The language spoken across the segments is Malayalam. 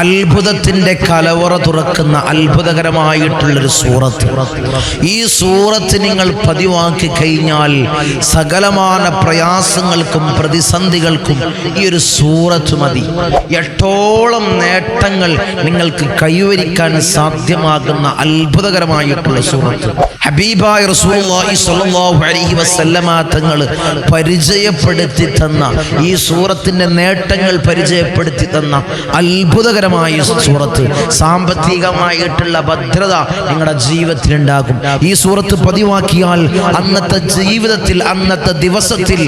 അത്ഭുതത്തിന്റെ കലവറ തുറക്കുന്ന അത്ഭുതകരമായിട്ടുള്ളൊരു സൂറത്ത്. ഈ സൂറത്ത് നിങ്ങൾ പതിവാക്കി കഴിഞ്ഞാൽ സകലമാന പ്രയാസങ്ങൾക്കും പ്രതിസന്ധികൾക്കും ഈ ഒരു സൂറത്ത് മതി. എട്ടോളം നേട്ടങ്ങൾ നിങ്ങൾക്ക് കൈവരിക്കാൻ സാധ്യമാകുന്ന അത്ഭുതകരമായിട്ടുള്ള സൂറത്ത്. ഹബീബായ അലൈഹി വസല്ലമ പരിചയപ്പെടുത്തി തന്ന ഈ സൂറത്തിന്റെ നേട്ടങ്ങൾ പരിചയപ്പെടുത്തി തന്ന അത്ഭുതകരമായ സൂറത്ത് സാമ്പത്തികമായിട്ടുള്ള ഭദ്രത നിങ്ങളുടെ ജീവിതത്തിൽ ഉണ്ടാകും ഈ സൂറത്ത് പതിവാക്കിയാൽ അന്നത്തെ ജീവിതത്തിൽ അന്നത്തെ ദിവസത്തിൽ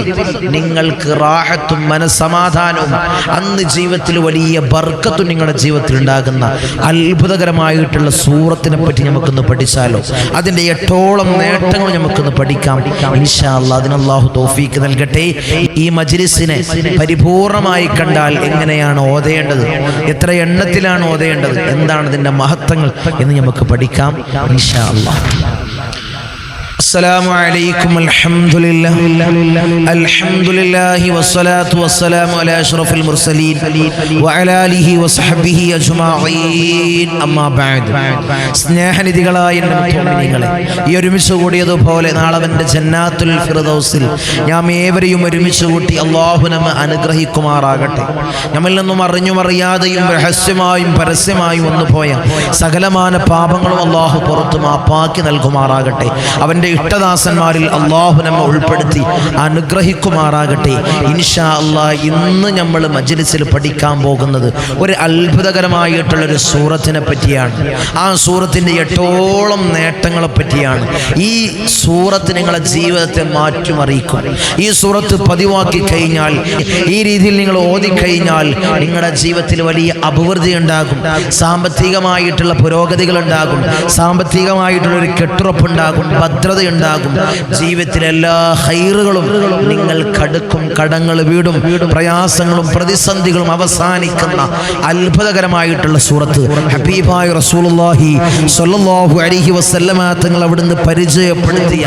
നിങ്ങൾക്ക് റാഹത്തും മനസ്സമാധാനവും അന്ന് ജീവിതത്തിൽ വലിയ ബർക്കത്തും നിങ്ങളുടെ ജീവിതത്തിൽ ഉണ്ടാകുന്ന അത്ഭുതകരമായിട്ടുള്ള സൂറത്തിനെ പറ്റി നമുക്കൊന്ന് പഠിച്ചാലോ? അതിന്റെ എട്ടോളം നേട്ടങ്ങൾ നമുക്കൊന്ന് പഠിക്കാം. ഇൻഷാ അല്ലാ അതിന് അള്ളാഹു തോഫീക്ക് നൽകട്ടെ. ഈ മജ്ലിസിനെ പരിപൂർണമായി കണ്ടാൽ എങ്ങനെയാണ് ഓതേണ്ടത്? എത്ര എണ്ണത്തിലാണ് ഓതേണ്ടത്. എന്താണ് ഇതിന്റെ മഹത്വങ്ങൾ എന്ന് നമുക്ക് പഠിക്കാം ഇൻഷാ അല്ലാ السلام عليكم الحمد لله الحمد لله والصلاة والسلام على أشرف المرسلين وعلى آله وصحبه أجمعين أما بعد സ്നേഹനിധികളായ എൻ്റെ മുത്തുമിനികളെ ഈ ഒരുമിച്ച് കൂടിയതുപോലെ നാളവൻ്റെ ജന്നാത്തുൽ ഫിറദൗസിൽ ഞാൻ ഏവരെയും ഒരുമിച്ച് കൂട്ടി അള്ളാഹു നമ്മ അനുഗ്രഹിക്കുമാറാകട്ടെ നമ്മിൽ നിന്നും അറിഞ്ഞും അറിയാതെയും രഹസ്യമായും പരസ്യമായും വന്നു പോയ സകലമാന പാപങ്ങളും അള്ളാഹു പുറത്തു മാപ്പാക്കി നൽകുമാറാകട്ടെ അവൻ്റെ ഇഷ്ടദാസന്മാരിൽ അള്ളാഹു നമ്മെ ഉൾപ്പെടുത്തി അനുഗ്രഹിക്കുമാറാകട്ടെ. ഇൻഷാ അള്ളാ ഇന്ന് നമ്മൾ മജ്ലിസിൽ പഠിക്കാൻ പോകുന്നത് ഒരു അത്ഭുതകരമായിട്ടുള്ള ഒരു സൂറത്തിനെ പറ്റിയാണ്. ആ സൂറത്തിന്റെ എട്ടോളം നേട്ടങ്ങളെ പറ്റിയാണ്. ഈ സൂറത്ത് നിങ്ങളെ ജീവിതത്തെ മാറ്റിമറിയിക്കും ഈ സൂറത്ത് പതിവാക്കി കഴിഞ്ഞാൽ ഈ രീതിയിൽ നിങ്ങൾ ഓതിക്കഴിഞ്ഞാൽ നിങ്ങളുടെ ജീവിതത്തിൽ വലിയ അഭിവൃദ്ധി ഉണ്ടാകും. സാമ്പത്തികമായിട്ടുള്ള പുരോഗതികൾ ഉണ്ടാകും. സാമ്പത്തികമായിട്ടുള്ള ഒരു കെട്ടുറപ്പുണ്ടാകും. ഭദ്രത ഉണ്ടാകും ജീവിതത്തിലെല്ലാ ഹൈറുകളും നിങ്ങൾ കടുക്കും കടങ്ങൾ വീടും പ്രയാസങ്ങളും പ്രതിസന്ധികളും അവസാനിക്കുന്ന അത്ഭുതകരമായിട്ടുള്ള സൂറത്ത്. ഹബീബായ റസൂലുള്ളാഹി സ്വല്ലല്ലാഹു അലൈഹി വസല്ലമ തങ്ങൾ അവിടുന്ന് പരിചയപ്പെടുത്തിയ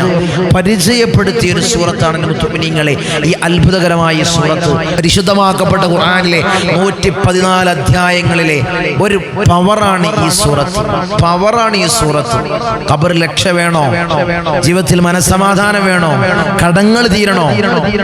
പരിചയപ്പെടുത്തിയ ഒരു സൂറത്താണ് മുത്തുമിനിങ്ങളെ. ഈ അത്ഭുതകരമായ സൂറത്ത് പരിശുദ്ധമാക്കപ്പെട്ട ഖുർആനിലെ നൂറ്റി പതിനാല് അധ്യായങ്ങളിലെ ഒരു പവറാണ് ഈ സൂറത്ത്. പവറാണ് ഈ സൂറത്ത്. ഖബർ ലക്ഷ വേണോ? ജീവിതത്തിൽ മനസ്സമാധാനം വേണോ? കടങ്ങൾ തീരണോ?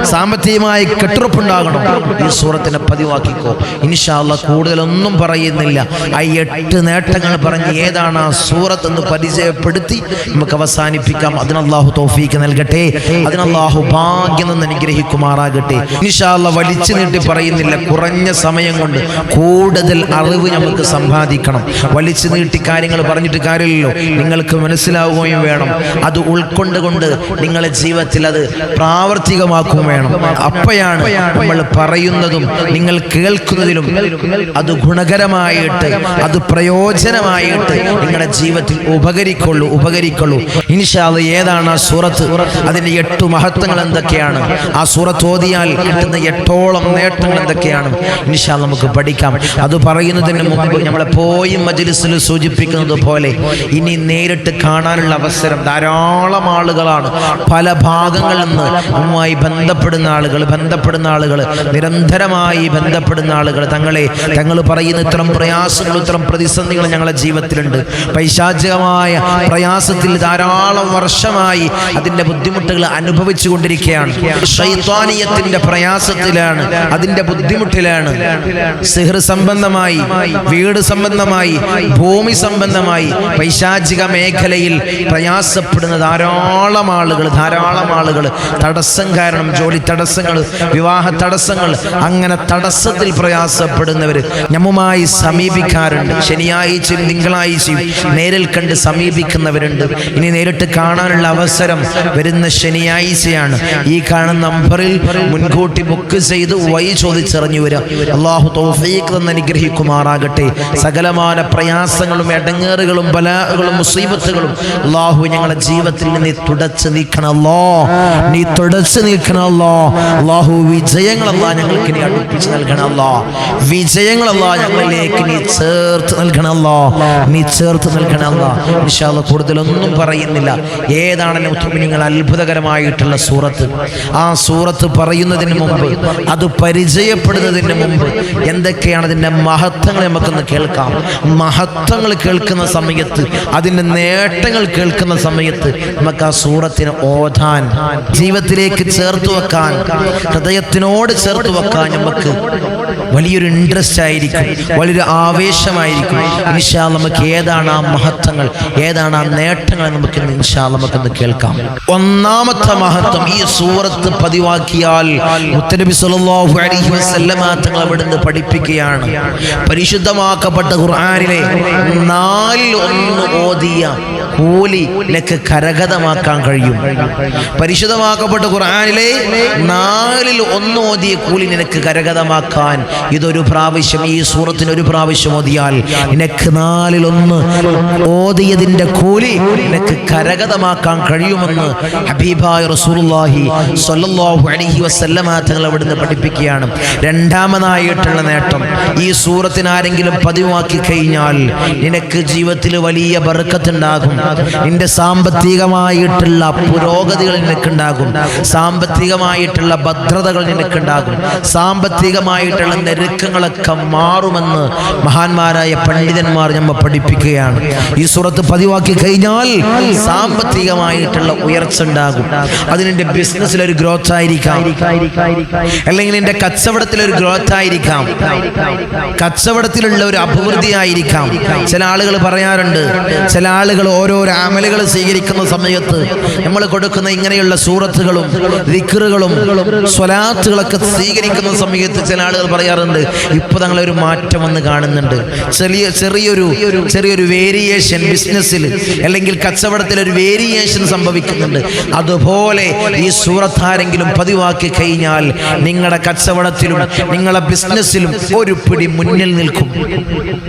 സാമ്പത്തികമായി കെട്ടുറപ്പുണ്ടാകണോ? ഈ സൂറത്തിനെ പതിവാക്കിക്കോ. ഇൻഷാല്ല കൂടുതലൊന്നും പറയുന്നില്ല. ആ എട്ട് നേട്ടങ്ങൾ പറഞ്ഞ് ഏതാണ് ആ സൂറത്ത് എന്ന് പരിചയപ്പെടുത്തി നമുക്ക് അവസാനിപ്പിക്കാം. അതിനല്ലാഹു തോഫീക്ക് നൽകട്ടെ. അതിനല്ലാഹു ഭാഗ്യം നിന്ന് അനുഗ്രഹിക്കുമാറാകട്ടെ. ഇൻഷാല്ല വലിച്ചു നീട്ടി പറയുന്നില്ല. കുറഞ്ഞ സമയം കൊണ്ട് കൂടുതൽ അറിവ് നമുക്ക് സമ്പാദിക്കണം. വലിച്ചു നീട്ടി കാര്യങ്ങൾ പറഞ്ഞിട്ട് കാര്യമില്ലല്ലോ. നിങ്ങൾക്ക് മനസ്സിലാവുകയും വേണം. അത് ഉൾക്കൊണ്ടുകൊണ്ട് നിങ്ങളെ ജീവിതത്തിൽ അത് പ്രാവർത്തികമാക്കും വേണം. അപ്പോഴാണ് നമ്മൾ പറയുന്നതും നിങ്ങൾ കേൾക്കുന്നതിലും അത് ഗുണകരമായിട്ട് അത് പ്രയോജനമായിട്ട് നിങ്ങളുടെ ജീവിതത്തിൽ ഉപകരിക്കുള്ളൂ ഉപകരിക്കുള്ളൂ. ഇനിഷാദ് ഏതാണ് ആ സൂറത്ത്? അതിന്റെ എട്ട് മഹത്വങ്ങൾ എന്തൊക്കെയാണ്? ആ സൂറത്ത് ഓതിയാൽ കിട്ടുന്ന എട്ടോളം നേട്ടങ്ങൾ എന്തൊക്കെയാണ്? ഇൻഷാ നമുക്ക് പഠിക്കാം. അത് പറയുന്നതിന് മുമ്പ് നമ്മളെ പോയി മജ്ലിസിൽ സൂചിപ്പിക്കുന്നത് പോലെ ഇനി നേരിട്ട് കാണാനുള്ള അവസരം ധാരാളം ആളുകളാണ്. പല ഭാഗങ്ങളിൽ നിന്ന് അതുമായി ബന്ധപ്പെടുന്ന ആളുകൾ ബന്ധപ്പെടുന്ന ആളുകൾ നിരന്തരമായി ബന്ധപ്പെടുന്ന ആളുകൾ. തങ്ങളെ തങ്ങൾ പറയുന്ന ഇത്തരം പ്രയാസങ്ങൾ ഇത്തരം പ്രതിസന്ധികൾ ഞങ്ങളുടെ ജീവിതത്തിലുണ്ട്. പൈശാചികമായ പ്രയാസത്തിൽ ധാരാളം വർഷമായി അതിന്റെ ബുദ്ധിമുട്ടുകൾ അനുഭവിച്ചു കൊണ്ടിരിക്കുകയാണ് ശൈത്വാനീയത്തിന്റെ പ്രയാസത്തിലാണ് അതിന്റെ ബുദ്ധിമുട്ടിലാണ്. സിഹർ സംബന്ധമായി വീട് സംബന്ധമായി ഭൂമി സംബന്ധമായി പൈശാചിക മേഖലയിൽ പ്രയാസപ്പെടുന്ന ധാരാളം ആളുകൾ ധാരാളം ആളുകൾ. തടസ്സം കാരണം ജോലി തടസ്സങ്ങൾ വിവാഹ തടസ്സങ്ങൾ അങ്ങനെ തടസ്സത്തിൽ പ്രയാസപ്പെടുന്നവർ ഞമ്മുമായി സമീപിക്കാറുണ്ട്. ശനിയാഴ്ചയും തിങ്കളാഴ്ചയും നേരിൽ കണ്ട് സമീപിക്കുന്നവരുണ്ട്. ഇനി നേരിട്ട് കാണാനുള്ള അവസരം വരുന്ന ശനിയാഴ്ചയാണ്. ഈ കാണുന്ന നമ്പറിൽ മുൻകൂട്ടി ബുക്ക് ചെയ്ത് വൈ ചോദിച്ചറിഞ്ഞു വരാം. അള്ളാഹു തോഫീക്ക് തന്നെ അനുഗ്രഹിക്കുമാറാകട്ടെ. സകലമാന പ്രയാസങ്ങളും എടങ്ങേറുകളും ബലാകളും മുസീബത്തുകളും അള്ളാഹു ഞങ്ങളുടെ ജീവിതത്തിൽ നിന്ന് നീ തുടച്ചു നീക്കണല്ലോ നീ തുടച്ചു നീക്കണല്ലോ അള്ളാഹു വിജയങ്ങളല്ല ഞങ്ങൾക്ക് നീ അടുപ്പിച്ച് നൽകണല്ലോ വിജയങ്ങളല്ല ഞങ്ങളിലേക്ക് നീ ചേർത്ത് നൽകണല്ലോ നീ ചേർത്ത് നൽകണല്ലോ വിശാല കൂടുതലൊന്നും പറയുന്നില്ല. ഏതാണെങ്കിലും നിങ്ങൾ അത്ഭുതകരമായിട്ടുള്ള സൂറത്ത്. ആ സൂറത്ത് പറയുന്നതിന് മുമ്പ് അത് പരിചയപ്പെടുന്നതിന് മുമ്പ് എന്തൊക്കെയാണ് അതിന്റെ മഹത്വങ്ങൾ നമുക്കൊന്ന് കേൾക്കാം. മഹത്വങ്ങൾ കേൾക്കുന്ന സമയത്ത് അതിന്റെ നേട്ടങ്ങൾ കേൾക്കുന്ന സമയത്ത് നമുക്ക് ആ സൂറത്തിന് ഓതാൻ ജീവിതത്തിലേക്ക് ചേർത്ത് വെക്കാൻ ഹൃദയത്തിനോട് ചേർത്ത് വെക്കാൻ നമുക്ക് വലിയൊരു ഇൻട്രസ്റ്റ് ആയിരിക്കും വലിയൊരു ആവേശമായിരിക്കും. ഇൻഷാ നമുക്ക് ഏതാണ് ആ മഹത്വങ്ങൾ ഏതാണ് ആ നേട്ടങ്ങൾ നമുക്ക് ഇൻഷാ നമുക്കൊന്ന് കേൾക്കാം. ഒന്നാമത്തെ മഹത്വം ഈ സൂറത്ത് പതിവാക്കിയാൽ മുത്തനബി സല്ലല്ലാഹു അലൈഹി വസല്ലമ തങ്ങൾ അവിടുന്ന് പഠിപ്പിക്കുകയാണ്. പരിശുദ്ധമാക്കപ്പെട്ട ഖുർആനിലെ നാലിൽ ഒന്ന് ഓതിയ കൂലി നിനക്ക് കരഗതമാക്കാൻ കഴിയും. പരിശുദ്ധമാക്കപ്പെട്ട ഖുർആാനിലെ നാലിൽ ഒന്ന് ഓതിയ കൂലി നിനക്ക് കരഗതമാക്കാൻ ഇതൊരു പ്രാവശ്യം ഈ സൂറത്തിന് ഒരു പ്രാവശ്യം ഓതിയാൽ നിനക്ക് നാലിൽ ഒന്ന് ഓതിയതിന്റെ കൂലി നിനക്ക് കരഗതമാക്കാൻ കഴിയുമെന്ന് ഹബീബായ റസൂലുള്ളാഹി സ്വല്ലല്ലാഹു അലൈഹി വസല്ലമ തങ്ങൾ അവിടുന്ന് പഠിപ്പിക്കുകയാണ്. രണ്ടാമതായിട്ടുള്ള നേട്ടം ഈ സൂറത്തിന് ആരെങ്കിലും പതിവാക്കി കഴിഞ്ഞാൽ നിനക്ക് ജീവിതത്തിൽ വലിയ ബർക്കത്തുണ്ടാകും. നിന്റെ സാമ്പത്തികമായിട്ടുള്ള പുരോഗതികൾ നിനക്കുണ്ടാകും. സാമ്പത്തികമായിട്ടുള്ള ഭദ്രതകൾ നിനക്കുണ്ടാകും. സാമ്പത്തികമായിട്ടുള്ള ഞെരുക്കങ്ങളൊക്കെ മാറുമെന്ന് മഹാന്മാരായ പണ്ഡിതന്മാർ നമ്മ പഠിപ്പിക്കുകയാണ്. ഈ സുറത്ത് പതിവാക്കി കഴിഞ്ഞാൽ സാമ്പത്തികമായിട്ടുള്ള ഉയർച്ച ഉണ്ടാകും. അതിനെ ബിസിനസ്സിലൊരു ഗ്രോത്ത് ആയിരിക്കാം. അല്ലെങ്കിൽ എന്റെ കച്ചവടത്തിലൊരു ഗ്രോത്ത് ആയിരിക്കാം. കച്ചവടത്തിലുള്ള ഒരു അഭിവൃദ്ധി ആയിരിക്കാം. ചില ആളുകൾ പറയാറുണ്ട് ചില ആളുകൾ ഓരോരോ അമലുകൾ സ്വീകരിക്കുന്ന സമയത്ത് നമ്മൾ കൊടുക്കുന്ന ഇങ്ങനെയുള്ള സൂറത്തുകളും ദിക്റുകളും സ്വലാത്തുകളൊക്കെ സ്വീകരിക്കുന്ന സമയത്ത് ചില ആളുകൾ പറയാറുണ്ട് ഇപ്പൊ തങ്ങളെ ഒരു മാറ്റം വന്ന് കാണുന്നുണ്ട്. ചെറിയ ചെറിയൊരു ചെറിയൊരു വേരിയേഷൻ ബിസിനസ്സിൽ അല്ലെങ്കിൽ കച്ചവടത്തിൽ ഒരു വേരിയേഷൻ സംഭവിക്കുന്നുണ്ട്. അതുപോലെ ഈ സൂറത്ത് ആരെങ്കിലും പതിവാക്കി കഴിഞ്ഞാൽ നിങ്ങളുടെ കച്ചവടത്തിലും നിങ്ങളുടെ ബിസിനസ്സിലും ഒരു പിടി മുന്നിൽ നിൽക്കും.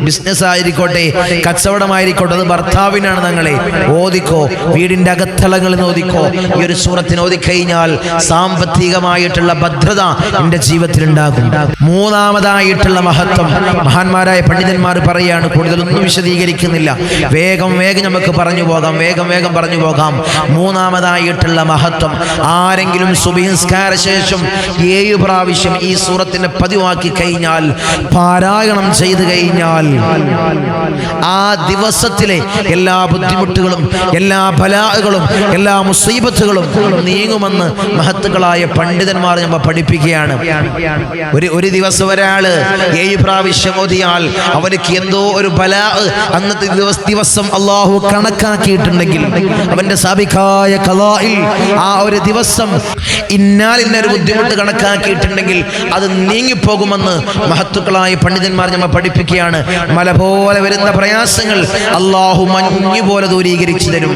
ബിസിനസ് ആയിരിക്കോട്ടെ കച്ചവടമായിരിക്കോട്ടെ അത് ഭർത്താവിനാണ് തങ്ങളെ. ഓദിക്കോ വീടിന്റെ അകത്തളങ്ങളിൽ അകത്തളങ്ങൾ നോദിക്കോ? ഈ ഒരു സൂറത്തിന് ഓതിക്കഴിഞ്ഞാൽ സാമ്പത്തികമായിട്ടുള്ള ഭദ്രത എന്റെ ജീവിതത്തിൽ ഉണ്ടാകും മൂന്നാമതായിട്ടുള്ള മഹത്വം. മഹാന്മാരായ പണ്ഡിതന്മാർ പറയാണ് കൂടുതലൊന്നും വിശദീകരിക്കുന്നില്ല. വേഗം വേഗം നമുക്ക് പറഞ്ഞു പോകാം വേഗം വേഗം പറഞ്ഞു പോകാം. മൂന്നാമതായിട്ടുള്ള മഹത്വം. ആരെങ്കിലും സുബിസ്കാര ശേഷം ഏഴ് പ്രാവശ്യം ഈ സൂറത്തിനെ പതിവാക്കി കഴിഞ്ഞാൽ പാരായണം ചെയ്തു കഴിഞ്ഞാൽ ആ ദിവസത്തിലെ എല്ലാ ബുദ്ധിമുട്ടുകളും എല്ലാ ബലാകളും എല്ലാ മുസീബത്തുകളും നീങ്ങുമെന്ന് മഹത്തുക്കളായ പണ്ഡിതന്മാർ നമ്മൾ പഠിപ്പിക്കുകയാണ്. ഒരു ഒരു ദിവസം ഒരാൾ ഏഴ് പ്രാവശ്യം ഓതിയാൽ അവർക്ക് എന്തോ ഒരു ബല അന്നത്തെ ദിവസം അള്ളാഹു കണക്കാക്കിയിട്ടുണ്ടെങ്കിൽ അവന്റെ സാബിക്കായ കലായിൽ ആ ഒരു ദിവസം ഇന്നാൽ ഇന്നൊരു ബുദ്ധിമുട്ട് കണക്കാക്കിയിട്ടുണ്ടെങ്കിൽ അത് നീങ്ങിപ്പോകുമെന്ന് മഹത്തുക്കളായ പണ്ഡിതന്മാർ നമ്മൾ പഠിപ്പിക്കുകയാണ്. മല പോലെ വരുന്ന പ്രയാസങ്ങൾ അള്ളാഹു മഞ്ഞു പോലെ ദൂരീകരിച്ചു തരും.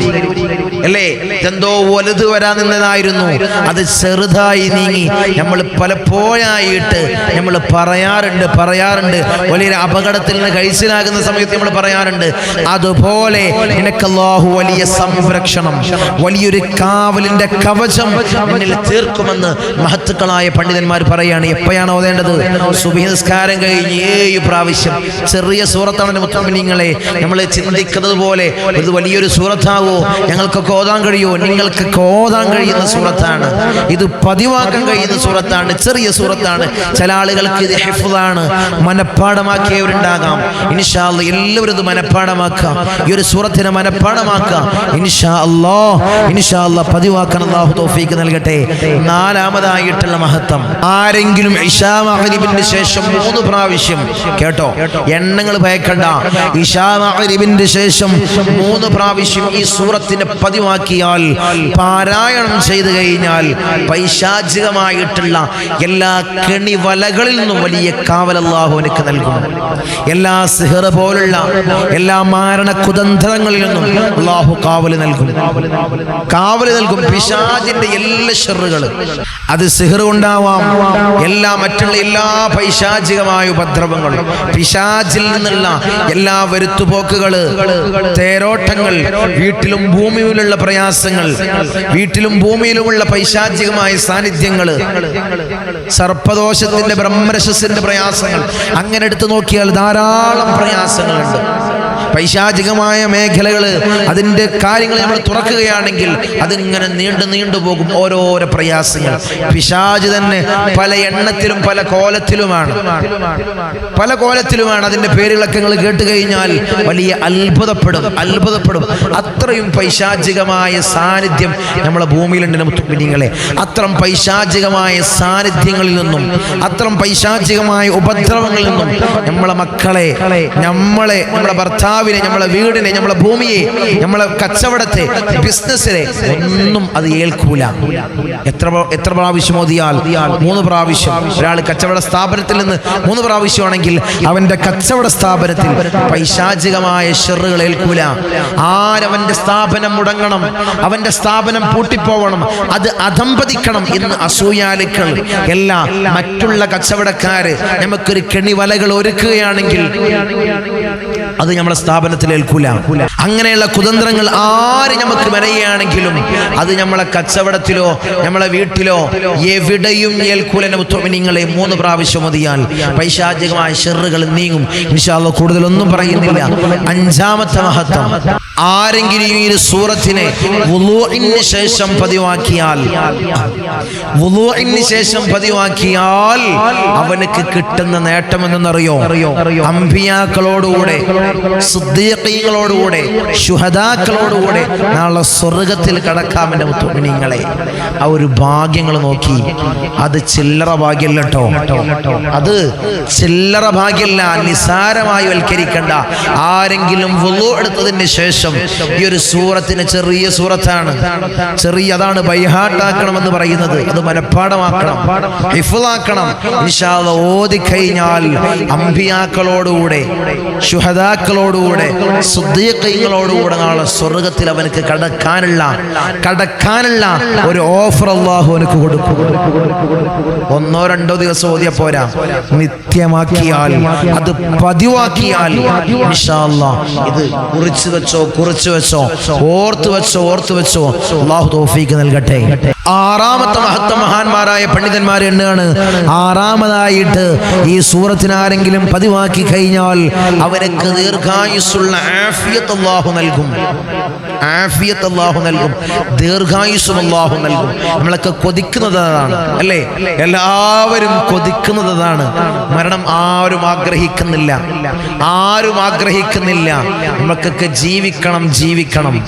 അല്ലേ? എന്തോ വലുത് വരാൻ നിന്നതായിരുന്നു. അത് ചെറുതായി നീങ്ങി. നമ്മൾ പലപ്പോഴായിട്ട് നമ്മൾ പറയാറുണ്ട് പറയാറുണ്ട്. വലിയൊരു അപകടത്തിൽ നിന്ന് കഴിച്ചിലാകുന്ന സമയത്ത് നമ്മൾ പറയാറുണ്ട് അതുപോലെ നിനക്കല്ലാഹു വലിയ സംരക്ഷണം വലിയൊരു കാവലിന്റെ കവചം മുന്നിൽ തീർക്കുമെന്ന് മഹത്തുക്കളായ പണ്ഡിതന്മാർ പറയാണ്. എപ്പോഴാണ് ഓതേണ്ടത്? സുബഹി നിസ്കാരം കഴിഞ്ഞ് ഏഴ് പ്രാവശ്യം. ചെറിയ സൂറത്താണ് മുത്തമിനിങ്ങളെ. നമ്മൾ ചിന്തിക്കുന്നത് പോലെ ഇത് വലിയൊരു സൂറത്താവോ? ഞങ്ങൾക്കൊക്കെ കോതാൻ കഴിയുമോ? നിങ്ങൾക്ക് കോതാൻ കഴിയുന്ന സൂറത്താണ്. ഇത് പതിവാക്കാൻ കഴിയുന്ന സൂറത്താണ്. ചെറിയ സൂറത്താണ്. ചില ആളുകൾക്ക് ഇത് ഹെഫുതാണ് മനഃപ്പാടമാക്കിയവരുണ്ടാകാം ഇൻഷാ അല്ല എല്ലാവരും ഇത് മനഃപ്പാടമാക്കാം ഈ ഒരു സൂറത്തിനെ മനഃപ്പാടമാക്കാം ഇൻഷാ അല്ലോ ഇൻഷാ അല്ല പതിവാക്കാൻ അള്ളാഹു തോഫീക്ക് നൽകട്ടെ. നാലാമതായിട്ടുള്ള മഹത്വം. ആരെങ്കിലും ഇഷാ മഗ്രിബിന് ശേഷം മൂന്ന് പ്രാവശ്യം കേട്ടോ? എണ്ണങ്ങൾ ഭയക്കണ്ട. ഇഷാ മഹരിബിന്റെ ശേഷം മൂന്ന് പ്രാവശ്യം ഈ സൂറത്തിനെ പതിവാക്കിയാൽ പാരായണം ചെയ്തു കഴിഞ്ഞാൽ പൈശാചികമായിട്ടുള്ള എല്ലാ കെണിവലകളിൽ നിന്നും വലിയ കാവൽ അല്ലാഹു എനിക്ക് നൽകും. എല്ലാ സിഹർ പോലുള്ള എല്ലാ മാരണ കുതന്ത്രങ്ങളിൽ നിന്നും അള്ളാഹു കാവൽ നൽകും. കാവൽ നൽകും പിശാചിന്റെ എല്ലാ ഷെറുകൾ അത് സിഹർ എല്ലാ മറ്റുള്ള എല്ലാ പൈശാചികമായ ഉപദ്രവങ്ങളും പിശാചിൽ നിന്നുള്ള എല്ലാ വരുത്തുപോക്കുകൾ തേരോട്ടങ്ങൾ വീട്ടിലും ഭൂമിയിലും ദുനിയാവിലുള്ള പ്രയാസങ്ങൾ വീട്ടിലും ഭൂമിയിലുമുള്ള പൈശാചികമായ സാന്നിധ്യങ്ങൾ സർപ്പദോഷത്തിന്റെ ബ്രഹ്മരശസിന്റെ പ്രയാസങ്ങൾ അങ്ങനെ എടുത്തു നോക്കിയാൽ ധാരാളം പ്രയാസങ്ങളുണ്ട്. പൈശാചികമായ മേഖലകൾ അതിന്റെ കാര്യങ്ങൾ നമ്മൾ തുറക്കുകയാണെങ്കിൽ അതിങ്ങനെ നീണ്ടു നീണ്ടു പോകും ഓരോരോ പ്രയാസങ്ങൾ. പിശാജ് തന്നെ പല എണ്ണത്തിലും പല കോലത്തിലുമാണ്. പല കോലത്തിലുമാണ് അതിന്റെ പേരുകളൊക്കെ നിങ്ങൾ കേട്ട് കഴിഞ്ഞാൽ വലിയ അത്ഭുതപ്പെടും അത്ഭുതപ്പെടും. അത്രയും പൈശാചികമായ സാന്നിധ്യം നമ്മളെ ഭൂമിയിലുണ്ട് കുഞ്ഞുങ്ങളെ. അത്രം പൈശാചികമായ സാന്നിധ്യങ്ങളിൽ നിന്നും അത്രം പൈശാചികമായ ഉപദ്രവങ്ങളിൽ നിന്നും നമ്മളെ മക്കളെ നമ്മളെ നമ്മളെ ഭർത്താവിനെ നമ്മളെ വീടിനെ നമ്മളെ ഭൂമിയെ നമ്മളെ കച്ചവടത്തെ ബിസിനസ്സിനെ ഒന്നും അത് ഏൽക്കൂല. എത്ര എത്ര പ്രാവശ്യം ഓതിയാൽ? മൂന്ന് പ്രാവശ്യം. ഒരാൾ കച്ചവട സ്ഥാപനത്തിൽ നിന്ന് മൂന്ന് പ്രാവശ്യമാണെങ്കിൽ അവന്റെ കച്ചവട സ്ഥാപനത്തിൽ പൈശാചികമായ ഷെറുകൾ ഏൽക്കൂല. ആരവന്റെ സ്ഥാപനം മുടങ്ങണം അവന്റെ സ്ഥാപനം പൂട്ടിപ്പോവണം അത് അധംപതിക്കണം എന്ന് അസൂയാലുക്കൾ. എല്ലാ മറ്റുള്ള കച്ചവടക്കാര് നമുക്കൊരു കെണിവലകൾ ഒരുക്കുകയാണെങ്കിൽ അത് നമ്മളെ സ്ഥാപനത്തിൽ ഏൽക്കൂല അങ്ങനെയുള്ള കുതന്ത്രങ്ങൾ ആര് നമുക്ക് മെനയുകയാണെങ്കിലും അത് നമ്മളെ കച്ചവടത്തിലോ നമ്മളെ വീട്ടിലോ എവിടെയും ഏൽക്കൂലന നിങ്ങളെ മൂന്ന് പ്രാവശ്യം മതിയാൽ പൈശാചികമായ ഷെറുകൾ നീങ്ങും. വിശാല കൂടുതലൊന്നും പറയുന്നില്ല. അഞ്ചാമത്തെ മഹത്വം. ആരെങ്കിലും ഈ സൂറത്തിനെ ശേഷം പതിവാക്കിയാൽ ശേഷം പതിവാക്കിയാൽ അവനക്ക് കിട്ടുന്ന നേട്ടം എന്തെന്നറിയോ അമ്പിയാക്കളോടുകൂടെ സുദ്ദീഖീങ്ങളോടുകൂടെ ശുഹദാക്കളോടുകൂടെ നാളെ സ്വർഗത്തിൽ കടക്കാം എന്റെ മുത്തുമിനിങ്ങളെ. ആ ഒരു ഭാഗ്യങ്ങൾ നോക്കി. അത് ചില്ലറ ഭാഗ്യമല്ല കേട്ടോ അത് ചില്ലറ ഭാഗ്യമല്ല നിസാരമായി വൽക്കരിക്കണ്ട. ആരെങ്കിലും എടുത്തതിന് ശേഷം ഈ ഒരു സൂറത്തിന് ചെറിയ സൂറത്താണ്. ചെറിയ അതാണ് ബൈഹാട്ടാക്കണമെന്ന് പറയുന്നത്. അത് മനഃപ്പാടമാക്കണം ഇൻഷാല്ല ഓതി കഴിഞ്ഞാൽ അമ്പിയാക്കളോടുകൂടെ ശുഹദാക്കളോടുകൂടെ സുദ്ദീഖീങ്ങളോടുകൂടെ നാളെ സ്വർഗത്തിൽ അവനക്ക് കടക്കാനുള്ള കടക്കാനുള്ള ഒരു ഓഫർ അള്ളാഹു അവനക്ക് കൊടുക്കും. ഒന്നോ രണ്ടോ ദിവസം ഓതിയ പോരാ. നിത്യമാക്കിയാൽ അത് പതിവാക്കിയാൽ ഇത് കുറിച്ചു വെച്ചോ കുറിച്ചു വെച്ചോ ഓർത്തു വെച്ചോ ഓർത്തു വെച്ചോ. അള്ളാഹു തോഫീക്ക് നൽകട്ടെ. ആറാമത്തെ മഹത്വ മഹാന്മാരായ പണ്ഡിതന്മാർ എണ്ണാണ് ആറാമതായിട്ട് ഈ സൂറത്തിനാരെങ്കിലും പതിവാക്കി കഴിഞ്ഞാൽ അവനക്ക് ദീർഘായുസ്സുള്ള ആഫിയത്ത് അള്ളാഹു നൽകും. ആഫിയത്ത് അള്ളാഹു നൽകും. ദീർഘായുസ്സും അള്ളാഹു നൽകും. നമ്മളൊക്കെ കൊതിക്കുന്നത് അതാണ് അല്ലേ? എല്ലാവരും കൊതിക്കുന്നതാണ്. മരണം ആരും ആഗ്രഹിക്കുന്നില്ല. ആരും ആഗ്രഹിക്കുന്നില്ല. നമുക്കൊക്കെ ജീവിക്കണം ജീവിക്കണം.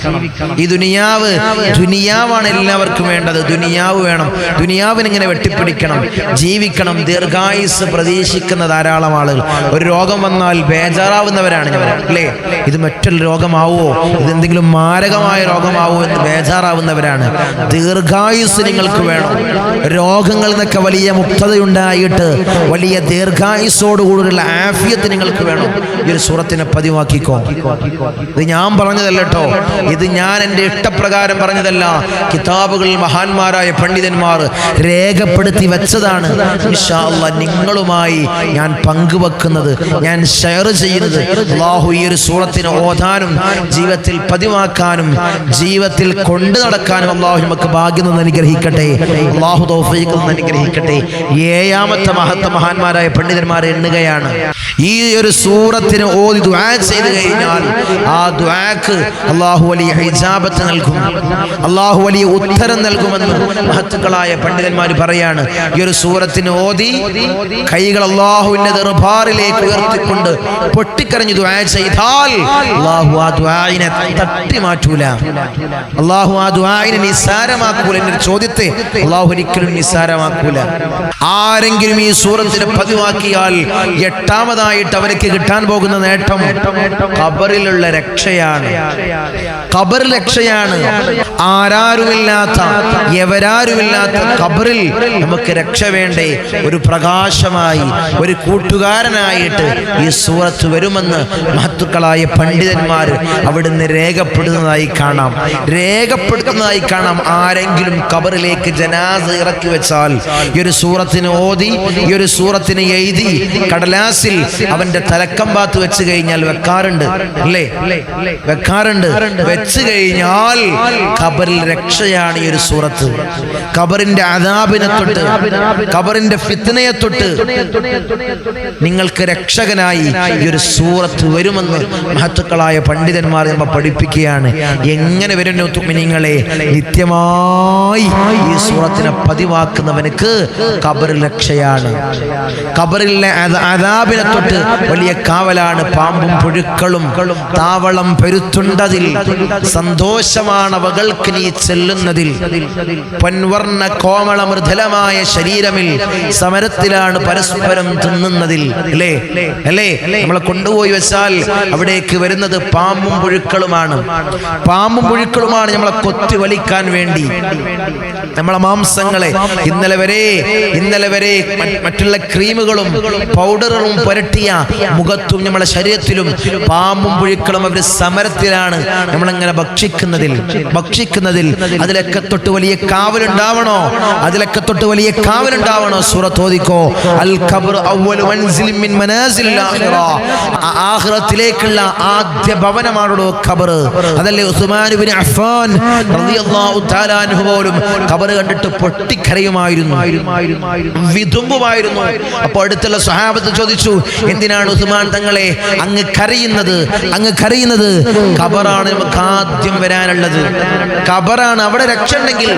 ഈ ദുനിയാവ് ദുനിയാവാണ് എല്ലാവർക്കും വേണ്ടത്. ദുനിയാവ് വേണം. ദുനിയാവിനിങ്ങനെ വെട്ടിപ്പിടിക്കണം. ജീവിക്കണം. ദീർഘായുസ് പ്രതീക്ഷിക്കുന്ന ധാരാളം ആളുകൾ. ഒരു രോഗം വന്നാൽ ബേജാറാവുന്നവരാണ് ഞാൻ അല്ലേ? ഇത് മറ്റൊരു രോഗമാവോ? ഇതെന്തെങ്കിലും മാരകമായ രോഗമാവോ എന്ന് ബേജാറാവുന്നവരാണ്. ദീർഘായുസ് നിങ്ങൾക്ക് വേണം. രോഗങ്ങളിൽ നിന്നൊക്കെ വലിയ മുക്തതയുണ്ടായിട്ട് വലിയ ദീർഘായുസോടുകൂടിയുള്ള ആഫിയത്ത് നിങ്ങൾക്ക് വേണം. ഈ ഒരു സൂറത്തിനെ പതിവാക്കിക്കോ. ഇത് ഞാൻ പറഞ്ഞതല്ല ഇത് ഞാൻ എന്റെ ഇഷ്ടപ്രകാരം പറഞ്ഞതല്ല. കിതാബുകളിൽ മഹാന്മാരായ പണ്ഡിതന്മാർ രേഖപ്പെടുത്തി വെച്ചതാണ്. നിങ്ങളുമായി ഞാൻ പങ്കുവെക്കുന്നത് ഞാൻ ഷെയർ ചെയ്യുന്നത്. അള്ളാഹു ഈ ഒരു സൂറത്തിന് ഓതാനും ജീവിതത്തിൽ പതിവാക്കാനും ജീവിതത്തിൽ കൊണ്ടു നടക്കാനും അള്ളാഹു നമുക്ക് ഭാഗ്യം നിന്ന് അനുഗ്രഹിക്കട്ടെ. അള്ളാഹു തൗഫീഖ് നിന്ന് അനുഗ്രഹിക്കട്ടെ. ഏഴാമത്തെ മഹത്വ മഹാന്മാരായ പണ്ഡിതന്മാരെ എണ്ണുകയാണ്. ഈ ഒരു സൂറത്തിന് ഓതി ദുആ ചെയ്തു കഴിഞ്ഞാൽ ആ ദുആക്ക് അള്ളാഹു വലിയ ഹിജാബത്ത് നൽകും. അള്ളാഹു വലിയ ഉത്തരം നൽകുമെന്ന് മഹത്തുക്കളായ പണ്ഡിതന്മാർ പറയാണ്. ഈ ഒരു സൂറത്തിന് ഓതി കൈകൾ അള്ളാഹുവിന്റെ ദർബാറിലേക്ക് ഉയർത്തിക്കൊണ്ട് പൊട്ടിക്കരഞ്ഞു ദുആ ചെയ്താൽ അള്ളാഹു ആ ദുആഇനെ തട്ടി മാറ്റൂല. അള്ളാഹു ആ ദുആഇനെ നിസ്സാരമാക്കൂല. എന്നൊരു ചോദ്യത്തെ അള്ളാഹു ഒരിക്കലും നിസ്സാരമാക്കൂല. ആരെങ്കിലും ഈ സൂറത്തിനെ പതിവാക്കിയാൽ എട്ടാമതായിട്ട് അവർക്ക് കിട്ടാൻ പോകുന്ന നേട്ടം ഖബറിലുള്ള രക്ഷയാണ്. ഖബർ രക്ഷയാണ്. ആരാരുമില്ലാത്ത എവരാരുമില്ലാത്ത ഖബറിൽ നമുക്ക് രക്ഷ വേണ്ടേ? ഒരു പ്രകാശമായി ഒരു കൂട്ടുകാരനായിട്ട് ഈ സൂറത്ത് വരുമെന്ന് മഹത്തുക്കളായ പണ്ഡിതന്മാർ അവിടുന്ന് രേഖപ്പെടുന്നതായി കാണാം. രേഖപ്പെടുത്തുന്നതായി കാണാം ആരെങ്കിലും കബറിലേക്ക് ജനാസ് ഇറക്കി വെച്ചാൽ. ഈ ഒരു സൂറത്തിന് ഓതി ഈ ഒരു സൂറത്തിന് എഴുതി കടലാസിൽ അവന്റെ തലക്കമ്പാത്ത് വെച്ച് കഴിഞ്ഞാൽ വെക്കാറുണ്ട്. അല്ലേ? വെക്കാറുണ്ട്. വെച്ച് കഴിഞ്ഞാൽ ഖബറിൽ രക്ഷയാണ് ഈ ഒരു സൂറത്ത്. ഖബറിന്റെ അദാബിനെ തൊട്ട് ഖബറിന്റെ ഫിത്തനയെ തൊട്ട് നിങ്ങൾക്ക് രക്ഷകനായി ഈ ഒരു സൂറത്ത് വരുമെന്ന് മഹത്തുക്കളായ പണ്ഡിതന്മാർ നമ്മൾ പഠിപ്പിക്കുകയാണ്. എങ്ങനെ വരുന്നു തുമിനിങ്ങളെ നിത്യമായി ഈ സൂറത്തിനെ പതിവാക്കുന്നവനക്ക് ഖബറിൽ രക്ഷയാണ്. ഖബറിലെ അദാബിനെ തൊട്ട് വലിയ കാവലാണ്. പാമ്പും പുഴുക്കളും താവളം പെരുത്തുണ്ടതിൽ സന്തോഷമാണ് അവകൾക്ക് നീ ചെല്ലുന്നതിൽ. പൊൻവർണ കോമള മൃദുലമായ ശരീരമിൽ സമരത്തിലാണ് പരസ്പരം തിന്നുന്നതിൽ. അല്ലേ? അല്ലേ? നമ്മളെ കൊണ്ടുപോയി വെച്ചാൽ അവിടേക്ക് വരുന്നത് പാമ്പും പുഴുക്കളുമാണ്. പാമ്പും പുഴുക്കളുമാണ് നമ്മളെ കൊത്തി വലിക്കാൻ വേണ്ടി. നമ്മളെ മാംസങ്ങളെ ഇന്നലെ വരെ ഇന്നലെ വരെ മറ്റ് മറ്റുള്ള ക്രീമുകളും പൗഡറുകളും പുരട്ടിയ മുഖത്തും നമ്മളെ ശരീരത്തിലും പാമ്പും പുഴുക്കളും അവർ സമരത്തിലാണ് നമ്മളങ്ങനെ ഭക്ഷിക്കുന്നതിൽ ഭക്ഷിക്കുന്നതിൽ അതിലൊക്കെ തൊട്ട് വലിയ കാവലുണ്ടാവണോ? അതിലൊക്കെ തൊട്ട് വലിയ കാവലുണ്ടാവണോ? സൂറത്ത് ഓദിക്കോ അൽ ഖബർ അവ്വലു മൻസിലിൻ മിൻ മനാസിലിൽ ആഖിറ ആഖിറത്തിലേക്കുള്ള ആദ്യ ഭവനമാണോ ഖബർ അതല്ലേ ഉസ്മാൻ ഇബ്നു അഫ്ഫാൻ റളിയല്ലാഹു തആല അൻഹു പോലും ഖബർ കണ്ടിട്ട് പൊട്ടിക്കരയുമായിരുന്നു. വിതുമ്പുമായിരുന്നു. അപ്പോൾ അടുത്തുള്ള സ്വഹാബത്ത് ചോദിച്ചു എന്തിനാണ് ഉസ്മാൻ തങ്ങളെ അങ്ങ് കരയുന്നത്? അങ്ങ് കരയുന്നത് ഖബറാണ് നമുക്ക് ആദ്യം വരാനുള്ളത്. ഖബറാണ് അവിടെ രക്ഷ ഉണ്ടെങ്കിൽ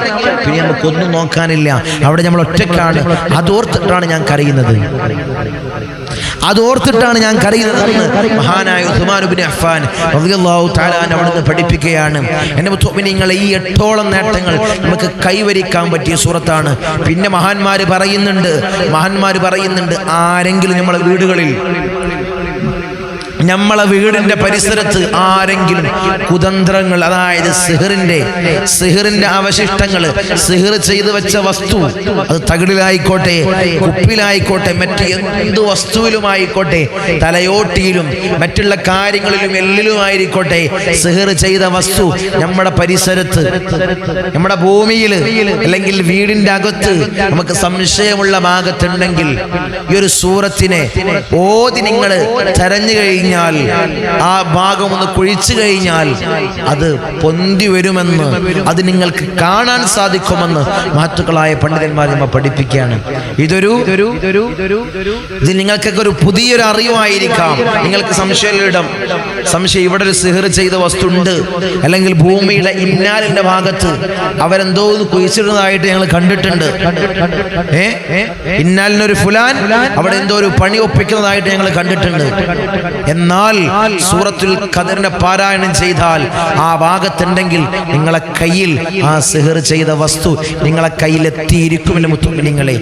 പിന്നെ നമുക്കൊന്നും നോക്കാനില്ല. അവിടെ നമ്മൾ ഒറ്റക്കാണ്. അതോർത്തിട്ടാണ് ഞാൻ കരയുന്നത്. അതോർത്തിട്ടാണ് ഞാൻ കരയുന്നത് മഹാനായ റളിയല്ലാഹു അൻഹു അവിടുന്ന് പഠിപ്പിക്കുകയാണ്. എന്റെ മുത്തുമിനിങ്ങളെ ഈ എട്ടോളം നേട്ടങ്ങൾ നമുക്ക് കൈവരിക്കാൻ പറ്റിയ സൂറത്താണ്. പിന്നെ മഹാന്മാര് പറയുന്നുണ്ട് മഹാന്മാര് പറയുന്നുണ്ട് ആരെങ്കിലും നമ്മളെ വീടുകളിൽ നമ്മളെ വീടിന്റെ പരിസരത്ത് ആരെങ്കിലും കുതന്ത്രങ്ങൾ അതായത് സിഹറിന്റെ സിഹറിന്റെ അവശിഷ്ടങ്ങൾ സിഹർ ചെയ്തു വെച്ച വസ്തു അത് തകിടിലായിക്കോട്ടെ കുപ്പിലായിക്കോട്ടെ മറ്റ് എന്ത് വസ്തുവിലുമായിക്കോട്ടെ തലയോട്ടിയിലും മറ്റുള്ള കാര്യങ്ങളിലും എല്ലിലുമായിരിക്കോട്ടെ സിഹർ ചെയ്ത വസ്തു നമ്മുടെ പരിസരത്ത് നമ്മുടെ ഭൂമിയിൽ അല്ലെങ്കിൽ വീടിന്റെ അകത്ത് നമുക്ക് സംശയമുള്ള ഭാഗത്തുണ്ടെങ്കിൽ ഈ ഒരു സൂറത്തിനെ ഓതി നിങ്ങൾ തെരഞ്ഞു കഴിഞ്ഞാൽ ആ ഭാഗം ഒന്ന് കുഴിച്ചു കഴിഞ്ഞാൽ അത് പൊന്തി വരുമെന്ന് അത് നിങ്ങൾക്ക് കാണാൻ സാധിക്കുമെന്ന് മഹത്തുക്കളായ പണ്ഡിതന്മാർ നമ്മൾ പഠിപ്പിക്കുകയാണ്. ഇതൊരു ഇത് നിങ്ങൾക്കൊക്കെ ഒരു പുതിയൊരു അറിവായിരിക്കാം. നിങ്ങൾക്ക് സംശയമിടം സംശയം ഇവിടെ ഒരു സിഹർ ചെയ്ത വസ്തു ഉണ്ട് അല്ലെങ്കിൽ ഭൂമിയുടെ ഇന്നാലിന്റെ ഭാഗത്ത് അവരെന്തോ കുഴിച്ചിടുന്നതായിട്ട് ഞങ്ങൾ കണ്ടിട്ടുണ്ട്. ഇന്നാലിനൊരു ഫുലാൻ അവിടെ എന്തോ ഒരു പണി ഒപ്പിക്കുന്നതായിട്ട് ഞങ്ങൾ കണ്ടിട്ടുണ്ട്. എന്നാൽ സൂറത്തുൽ ഖദറിന്റെ പാരായണം ചെയ്താൽ ആ ഭാഗത്തുണ്ടെങ്കിൽ നിങ്ങളെ കയ്യിൽ ആ സിഹർ ചെയ്ത വസ്തു നിങ്ങളെ കയ്യിൽ എത്തിയിരിക്കുമെന്ന് മുത്തുമിനിങ്ങളെ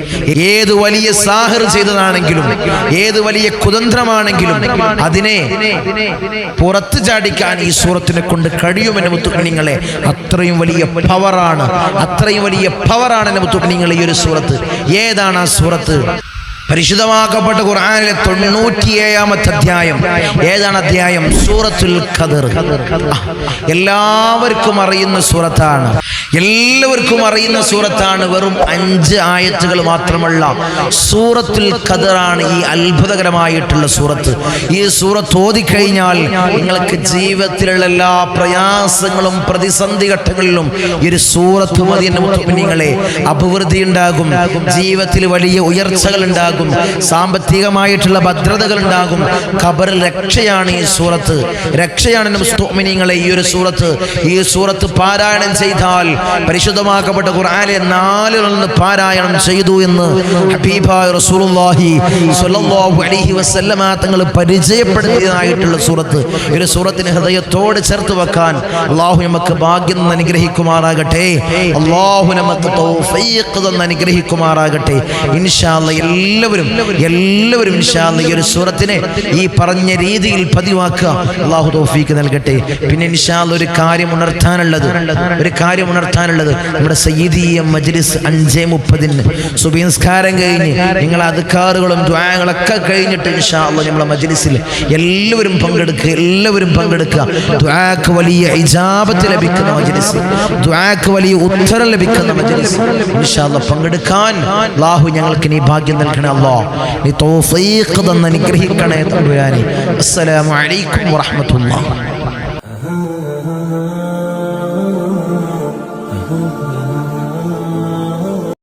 ഏത് വലിയ സാഹർ ചെയ്തതാണെങ്കിലും ഏത് വലിയ കുതന്ത്രമാണെങ്കിലും അതിനെ പുറത്തു ചാടിക്കാൻ ഈ സൂറത്തിനെ കൊണ്ട് കഴിയുമെന്ന് മുത്തുമിനിങ്ങളെ അത്രയും വലിയ പവറാണ് അത്രയും വലിയ പവറാണ് മുത്തുമിനിങ്ങളെ ഈ ഒരു സൂറത്ത്. ഏതാണ് ആ സൂറത്ത്? പരിശുദ്ധമാക്കപ്പെട്ട ഖുർആനിലെ തൊണ്ണൂറ്റിയേഴാമത്തെ അധ്യായം. ഏതാണ് അധ്യായം? സൂറത്തുൽ ഖദർ. എല്ലാവർക്കും അറിയുന്ന സൂറത്താണ്. എല്ലാവർക്കും അറിയുന്ന സൂറത്താണ്. വെറും അഞ്ച് ആയത്തുകൾ മാത്രമുള്ള സൂറത്തുൽ ഖദറാണ് ഈ അത്ഭുതകരമായിട്ടുള്ള സൂറത്ത്. ഈ സൂറത്ത് ഓതിക്കഴിഞ്ഞാൽ നിങ്ങൾക്ക് ജീവിതത്തിലുള്ള എല്ലാ പ്രയാസങ്ങളും പ്രതിസന്ധി ഘട്ടങ്ങളിലും ഈ ഒരു സൂറത്ത് മതി മുത്തുമിനിങ്ങളെ അഭിവൃദ്ധി ഉണ്ടാകും ജീവിതത്തിൽ വലിയ ഉയർച്ചകൾ ഉണ്ടാകും. സാമ്പത്തികമായിട്ടുള്ള ഭദ്രതകൾ ഉണ്ടാകും ഖബർ രക്ഷയാണ് ഈ സൂറത്ത്. രക്ഷയാണ് മുസ്തോമിനിങ്ങളെ ഈ ഒരു സൂറത്ത്. ഈ സൂറത്ത് പാരായണം ചെയ്താൽ പരിശുദ്ധമാക്കപ്പെട്ട ഖുർആാനെ നാലുകളിൽ പാരായണം ചെയ്തു എന്ന് ഹബീബായ റസൂലുള്ളാഹി സ്വല്ലല്ലാഹു അലൈഹി വസല്ലമ തങ്ങൾ പരിചയപ്പെടുത്തിയതായിട്ടുള്ള സൂറത്ത്. ഒരു സൂറത്തിന് ഹൃദയത്തോട് ചേർത്ത് വെക്കാൻ അള്ളാഹു നമുക്ക് ഭാഗ്യം അനുഗ്രഹിക്കുമാറാകട്ടെ. അള്ളാഹു നമുക്ക് തൗഫീഖ് അനുഗ്രഹിക്കുമാറാകട്ടെ. ഇൻഷാല്ല എല്ലാവരും എല്ലാവരും ഈ ഒരു സൂറത്തിനെ ഈ പറഞ്ഞ രീതിയിൽ പതിവാക്കുക. അള്ളാഹു തോഫീക്ക് നൽകട്ടെ. പിന്നെ ഇൻഷാല്ല ഒരു കാര്യം ഉണർത്താനുള്ളത് ഒരു കാര്യം ഉണർത്താനുള്ളത് നമ്മുടെ സയ്യിദീയ മജ്ലിസ് അഞ്ചേ മുപ്പതിന്. സുബിൻസ്കാരം കഴിഞ്ഞ് നിങ്ങൾ അധികാറുകളും ദ്വാകളൊക്കെ കഴിഞ്ഞിട്ട് ഇൻഷാല്ല നമ്മളെ മജ്ലിസിൽ എല്ലാവരും പങ്കെടുക്കുക എല്ലാവരും പങ്കെടുക്കുക. ദ്വാക്ക് വലിയ ഇജാബത്ത് ലഭിക്കുന്ന മജ്ലിസ് ദ്വാക്ക് വലിയ ഉത്തരം ലഭിക്കുന്ന മജ്ലിസ്. ഇൻഷാല്ല പങ്കെടുക്കാൻ അള്ളാഹു ഞങ്ങൾക്ക് നീ ഭാഗ്യം നൽകണം. അല്ലാ നീ തൗഫീഖ് തന്ന് അനുഗ്രഹിക്കണേ തമ്പുരാനെ. അസ്സലാമു അലൈക്കും വറഹ്മത്തുള്ളാഹി.